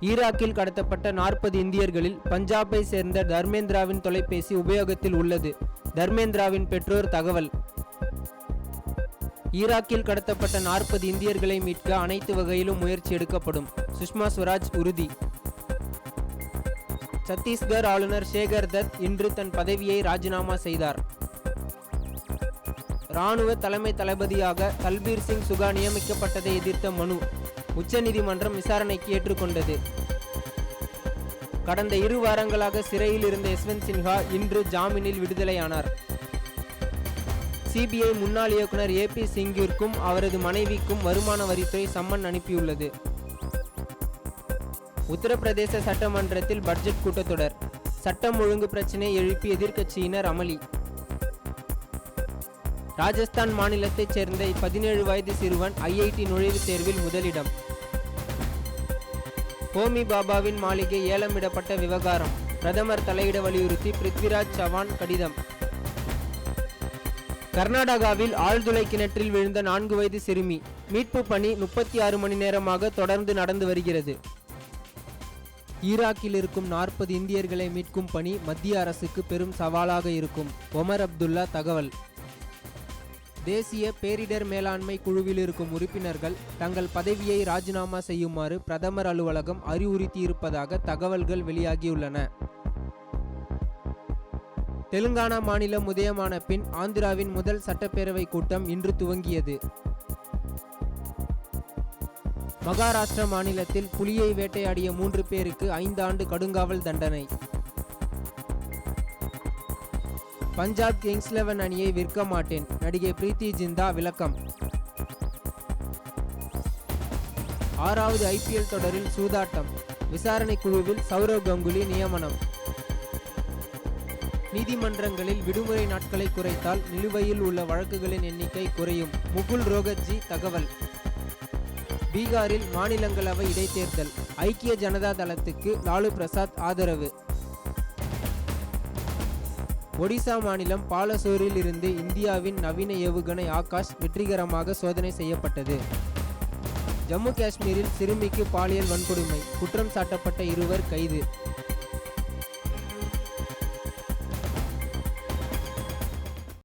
ஈராக்கில் கடத்தப்பட்ட நாற்பது இந்தியர்களில் பஞ்சாபை சேர்ந்த தர்மேந்திராவின் தொலைபேசி உபயோகத்தில் உள்ளது. தர்மேந்திராவின் பெற்றோர் தகவல். ஈராக்கில் கடத்தப்பட்ட நாற்பது இந்தியர்களை மீட்க அனைத்து வகையிலும் முயற்சி எடுக்கப்படும். சுஷ்மா ஸ்வராஜ் உறுதி. சத்தீஸ்கர் ஆளுநர் சேகர் தத் இன்று தன் பதவியை ராஜினாமா செய்தார். ராணுவ தலைமை தளபதியாக தல்பீர் சிங் சுகா நியமிக்கப்பட்டதை எதிர்த்த மனு. உச்சநீதிமன்றம் விசாரணைக்கு ஏற்றுக்கொண்டது. கடந்த இரு வாரங்களாக சிறையில் இருந்த யஸ்வந்த் சின்ஹா இன்று ஜாமீனில் விடுதலையானார். சிபிஐ முன்னாள் இயக்குனர் ஏ பி சிங்கிற்கும் அவரது மனைவிக்கும் வருமான வரித்துறை சம்மன் அனுப்பியுள்ளது. உத்தரப்பிரதேச சட்டமன்றத்தில் பட்ஜெட் கூட்டத்தொடர். சட்டம் ஒழுங்கு பிரச்சினை எழுப்பி எதிர்க்கட்சியினர் அமளி. ராஜஸ்தான் மாநிலத்தைச் சேர்ந்த பதினேழு வயது சிறுவன் ஐஐடி நுழைவுத் தேர்வில் முதலிடம். ஹோமி பாபாவின் மாளிகை ஏலமிடப்பட்ட விவகாரம். பிரதமர் தலையிட வலியுறுத்தி பிருத்விராஜ் சவான் கடிதம். கர்நாடகாவில் ஆழ்துளை கிணற்றில் விழுந்த நான்கு வயது சிறுமி. மீட்பு பணி முப்பத்தி ஆறு மணி நேரமாக தொடர்ந்து நடந்து வருகிறது. ஈராக்கில் இருக்கும் நாற்பது இந்தியர்களை மீட்கும் பணி மத்திய அரசுக்கு பெரும் சவாலாக இருக்கும். ஒமர் அப்துல்லா தகவல். தேசிய பேரிடர் மேலாண்மை குழுவில் இருக்கும் உறுப்பினர்கள் தங்கள் பதவியை ராஜினாமா செய்யுமாறு பிரதமர் அலுவலகம் அறிவுறுத்தியிருப்பதாக தகவல்கள் வெளியாகியுள்ளன. தெலுங்கானா மாநிலம் உதயமான பின் ஆந்திராவின் முதல் சட்டப்பேரவை கூட்டம் இன்று துவங்கியது. மகாராஷ்டிரா மாநிலத்தில் புலியை வேட்டையாடிய மூன்று பேருக்கு ஐந்து ஆண்டு கடுங்காவல் தண்டனை. பஞ்சாப் கிங்ஸ் லெவன் அணியை விற்க மாட்டேன். நடிகை பிரீத்தி ஜிந்தா விளக்கம். ஆறாவது ஐபிஎல் தொடரில் சூதாட்டம். விசாரணை குழுவில் சௌரவ் கங்குலி நியமனம். நீதிமன்றங்களில் விடுமுறை நாட்களை குறைத்தால் நிலுவையில் உள்ள வழக்குகளின் எண்ணிக்கை குறையும். முகுல் ரோகத்ஜி தகவல். பீகாரில் மாநிலங்களவை இடைத்தேர்தல். ஐக்கிய ஜனதா தளத்துக்கு லாலு பிரசாத் ஆதரவு. ஒடிசா மாநிலம் பாலசோரில் இருந்து இந்தியாவின் நவீன ஏவுகணை ஆகாஷ் வெற்றிகரமாக சோதனை செய்யப்பட்டது. ஜம்மு காஷ்மீரில் சிறுமிக்கு பாலியல் வன்கொடுமை குற்றம் சாட்டப்பட்ட இருவர் கைது.